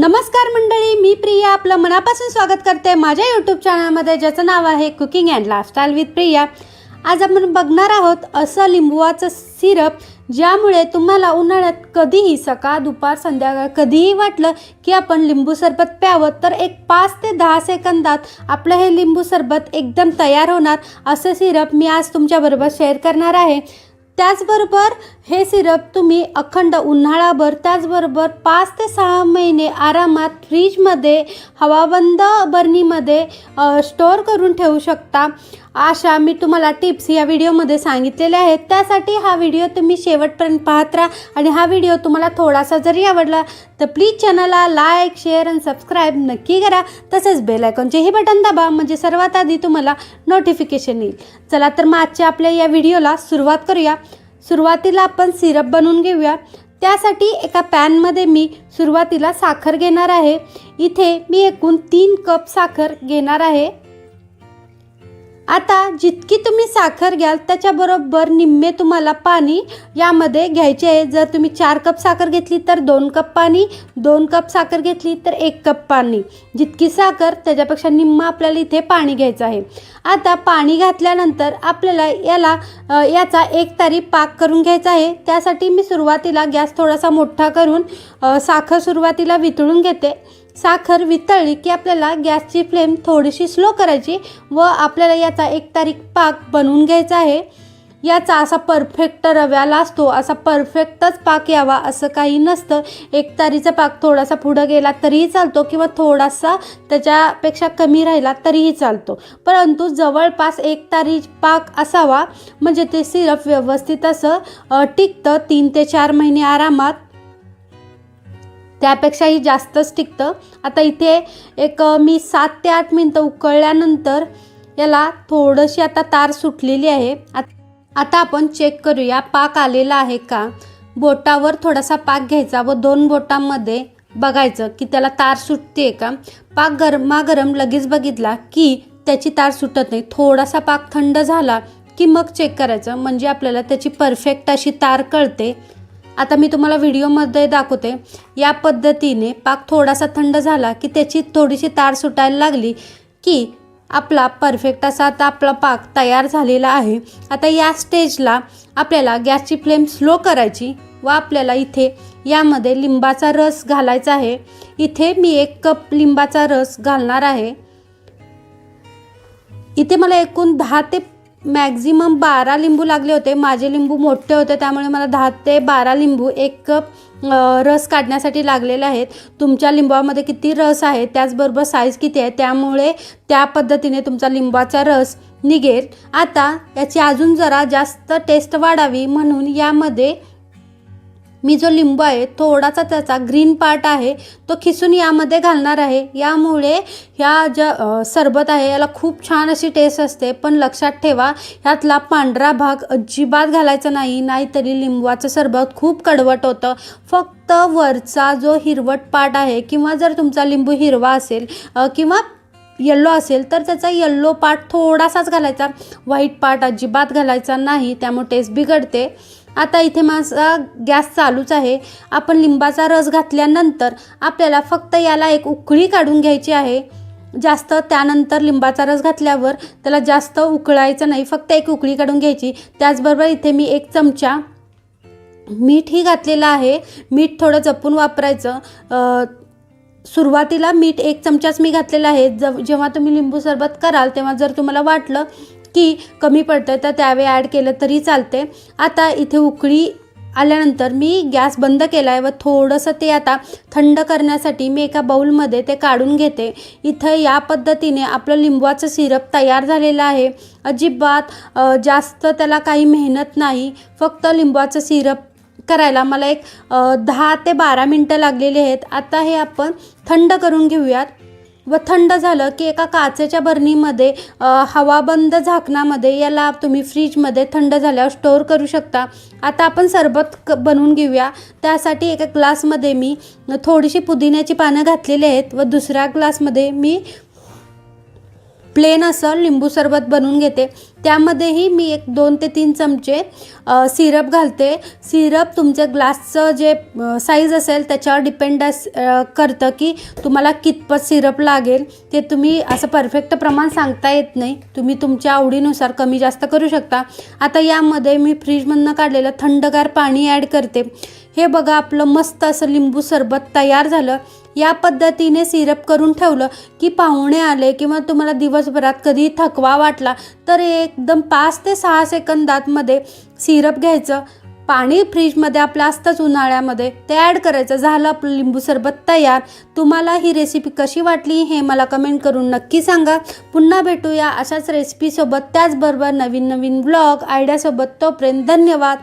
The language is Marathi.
नमस्कार मंडळी मी प्रिया. आपलं मनापासून स्वागत करते माझ्या यूट्यूब चॅनलमध्ये ज्याचं नाव आहे cooking and lifestyle with Priya. आज आपण बघणार आहोत असं लिंबूचं सिरप ज्यामुळे तुम्हाला उन्हाळ्यात कधीही सकाळ दुपार संध्याकाळ कधीही वाटलं की आपण लिंबू सरबत प्यावं तर एक पाच ते दहा सेकंदात आपलं हे लिंबू सरबत एकदम तयार होणार. असं सिरप मी आज तुमच्याबरोबर शेअर करणार आहे. त्याचबरोबर हे सिरप तुम्ही अखंड उन्हाळाभर त्याचबरोबर पाच ते सहा महिने आरामात फ्रीजमध्ये हवाबंद बर्नीमध्ये स्टोअर करून ठेवू शकता. अशा मी तुम्हाला टिप्स या व्हिडिओमध्ये सांगितलेल्या आहेत. त्यासाठी हा व्हिडिओ तुम्ही शेवटपर्यंत पाहत राहा आणि हा व्हिडिओ तुम्हाला थोडासा जरी आवडला तर प्लीज चॅनलला लाईक शेअर आणि सबस्क्राईब नक्की करा. तसेच बेलायकॉनचेही बटन दाबा म्हणजे सर्वात आधी तुम्हाला नोटिफिकेशन येईल. चला तर मग आजच्या आपल्या या व्हिडिओला सुरुवात करूया. सुरुवातीला आपण सिरप बनवून घेऊया. त्यासाठी एका पॅनमध्ये मी सुरुवातीला साखर घेणार आहे. इथे मी एकूण तीन कप साखर घेणार आहे. आता जितकी तुम्ही साखर घ्याल त्याच्याबरोबर निम्मे तुम्हाला पाणी यामध्ये घ्यायचे आहे. जर तुम्ही चार कप साखर घेतली तर दोन कप पाणी दोन कप साखर घेतली तर एक कप पाणी. जितकी साखर त्याच्यापेक्षा निम्म आपल्याला इथे पाणी घ्यायचं आहे. आता पाणी घातल्यानंतर आपल्याला याला याचा एक तारी पाक करून घ्यायचा आहे. त्यासाठी मी सुरुवातीला गॅस थोडासा मोठा करून साखर सुरुवातीला वितळून घेते. साखर वितळली की आपल्याला गॅसची फ्लेम थोडीशी स्लो करायची व आपल्याला याचा एक तारीख पाक बनवून घ्यायचा आहे. याचा असा परफेक्ट रव्याला असतो. असा परफेक्टच पाक यावा असं काही नसतं. एक तारीचा पाक थोडासा पुढं गेला तरीही चालतो किंवा थोडासा त्याच्यापेक्षा कमी राहिला तरीही चालतो. परंतु जवळपास एक तारी पाक असावा म्हणजे ते सिरप व्यवस्थित असं टिकतं. तीन ते चार महिने आरामात त्यापेक्षाही जास्तच टिकतं. आता इथे एक मी सात ते आठ मिनटं उकळल्यानंतर याला थोडीशी आता तार सुटलेली आहे. आत- आता आपण चेक करूया पाक आलेला आहे का? बोटावर थोडासा पाक घ्यायचा व दोन बोटांमध्ये बघायचं की त्याला तार सुटते का? पाक गरमागरम लगेच बघितला की त्याची तार सुटत नाही. थोडासा पाक थंड झाला की मग चेक करायचं. म्हणजे आपल्याला त्याची परफेक्ट अशी तार कळते. आता मी तुम्हाला व्हिडिओमध्ये दाखवते. या पद्धतीने पाक थोडासा थंड झाला की त्याची थोडीशी तार सुटायला लागली की आपला परफेक्ट असा आता आपला पाक तयार झालेला आहे. आता या स्टेजला आपल्याला गॅसची फ्लेम स्लो करायची व आपल्याला इथे यामध्ये लिंबाचा रस घालायचा आहे. इथे मी एक कप लिंबाचा रस घालणार आहे. इथे मला एकूण दहा ते मॅक्झिमम बारा लिंबू लागले होते. माझे लिंबू मोठे होते त्यामुळे मला दहा ते बारा लिंबू एक कप रस काढण्यासाठी लागलेले आहेत. तुमच्या लिंबामध्ये किती रस आहे त्याचबरोबर साईज किती आहे त्यामुळे त्या पद्धतीने तुमचा लिंबाचा रस निघेल. आता याची अजून जरा जास्त टेस्ट वाढावी म्हणून यामध्ये मी जो लिंबू आहे थोडासा त्याचा ग्रीन पार्ट आहे तो खिसून यामध्ये घालणार आहे. यामुळे ह्या ज्या सरबत आहे याला खूप छान अशी टेस्ट असते. पण लक्षात ठेवा ह्यातला पांढरा भाग अजिबात घालायचा नाही नाहीतरी लिंबूचं सरबत खूप कडवट होतं. फक्त वरचा जो हिरवट पार्ट आहे किंवा जर तुमचा लिंबू हिरवा असेल किंवा येल्लो असेल तर त्याचा येल्लो पार्ट थोडासाच घालायचा. व्हाईट पार्ट अजिबात घालायचा नाही त्यामुळे टेस्ट बिघडते. आता इथे माझा गॅस चालूच आहे. आपण लिंबाचा रस घातल्यानंतर आपल्याला फक्त याला एक उकळी काढून घ्यायची आहे. जास्त त्यानंतर लिंबाचा रस घातल्यावर त्याला जास्त उकळायचं नाही फक्त एक उकळी काढून घ्यायची. त्याचबरोबर इथे मी एक चमचा मीठही घातलेलं आहे. मीठ थोडं जपून वापरायचं. सुरुवातीला मीठ एक चमचाच मी घातलेला आहे. ज जेव्हा तुम्ही लिंबू सरबत कराल तेव्हा जर तुम्हाला वाटलं की कमी पडतं तर त्यावेळी ॲड केलं तरी चालते आता इथे उकळी आल्यानंतर मी गॅस बंद केला आहे व थोडंसं ते आता थंड करण्यासाठी मी एका बाऊलमध्ये ते काढून घेते. इथं या पद्धतीने आपलं लिंबवाचं सिरप तयार झालेलं आहे. अजिबात जास्त त्याला काही मेहनत नाही. फक्त लिंबवाचं सिरप करायला मला एक दहा ते बारा मिनटं लागलेली आहेत. आता हे आपण थंड करून घेऊयात. व थंड झालं की एका काचेच्या बरणीमध्ये हवाबंद झाकणामध्ये याला तुम्ही फ्रीजमध्ये थंड झाल्यावर स्टोअर करू शकता. आता आपण सरबत क बनवून घेऊया. त्यासाठी एका ग्लासमध्ये मी थोडीशी पुदिन्याची पानं घातलेली आहेत व दुसऱ्या ग्लासमध्ये मी प्लेन असं लिंबू सरबत बनवून घेते. त्यामध्येही मी एक दोन ते तीन चमचे सिरप घालते. सिरप तुमच्या ग्लासचं जे साईज असेल त्याच्यावर डिपेंड अस करतं की तुम्हाला कितपत सिरप लागेल. ते तुम्ही असं परफेक्ट प्रमाण सांगता येत नाही. तुम्ही तुमच्या आवडीनुसार कमी जास्त करू शकता. आता यामध्ये मी फ्रीजमधनं काढलेलं थंडगार पाणी ॲड करते. हे बघा आपलं मस्त असं लिंबू सरबत तयार झालं. या पद्धतीने सिरप करून ठेवलं की पाहुणे आले किंवा तुम्हाला दिवसभरात कधी थकवा वाटला तर एकदम पाच ते सहा सेकंदातमध्ये सिरप घ्यायचं. पाणी फ्रीजमध्ये आपलं असतंच उन्हाळ्यामध्ये ते ॲड करायचं. झालं आपलं लिंबू सरबत तयार. तुम्हाला ही रेसिपी कशी वाटली हे मला कमेंट करून नक्की सांगा. पुन्हा भेटूया अशाच रेसिपीसोबत त्याचबरोबर नवीन नवीन ब्लॉग आयडियासोबत. तोपर्यंत धन्यवाद.